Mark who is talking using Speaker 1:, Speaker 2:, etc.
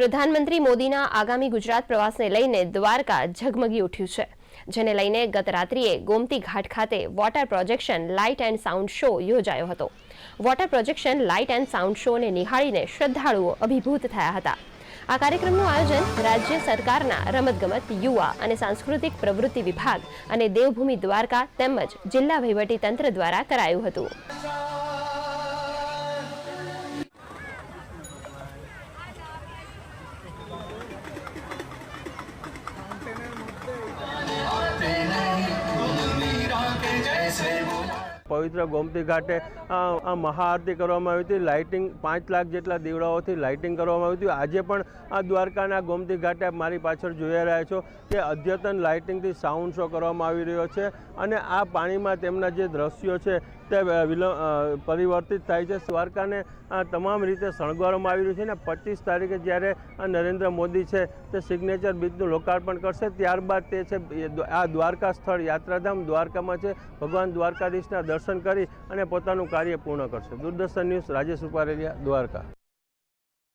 Speaker 1: પ્રધાનમંત્રી મોદીના આગામી ગુજરાત પ્રવાસને લઈને દ્વારકા ઝગમગી ઉઠ્યું છે, જેને લઈને ગત રાત્રિએ ગોમતી ઘાટ ખાતે water projection light and sound show યોજાયો હતો. Water projection light and sound શોને નિહાળીને શ્રદ્ધાળુઓ અભિભૂત થયા હતા. આ કાર્યક્રમનું આયોજન રાજ્ય સરકારના રમતગમત, યુવા અને સાંસ્કૃતિક પ્રવૃત્તિ વિભાગ અને દેવભૂમિ દ્વારકા તેમજ જિલ્લા વહીવટી તંત્ર દ્વારા કરાયું હતું.
Speaker 2: પવિત્ર ગોમતી ઘાટે આ મહાઆરતી કરવામાં આવી હતી. લાઇટિંગ પાંચ લાખ જેટલા દીવડાઓથી લાઇટિંગ કરવામાં આવી હતી. આજે પણ આ દ્વારકાના ગોમતી ઘાટે મારી પાછળ જોઈ રહ્યા છો કે અદ્યતન લાઇટિંગથી સાઉન્ડ શો કરવામાં આવી રહ્યો છે અને આ પાણીમાં તેમના જે દ્રશ્યો છે તે વિલંબ પરિવર્તિત થાય છે. દ્વારકાને તમામ રીતે શણગારવામાં આવી રહ્યું છે ને પચીસ તારીખે જ્યારે નરેન્દ્ર મોદી છે તે સિગ્નેચર બીજનું લોકાર્પણ કરશે, ત્યારબાદ તે છે આ દ્વારકા સ્થળ યાત્રાધામ દ્વારકામાં છે. ભગવાન દ્વારકાધીશના દર્શન કરી અને પોતાનું કાર્ય પૂર્ણ કરશે. દૂરદર્શન ન્યૂઝ રાજેશ રૂપારેલિયા દ્વારકા.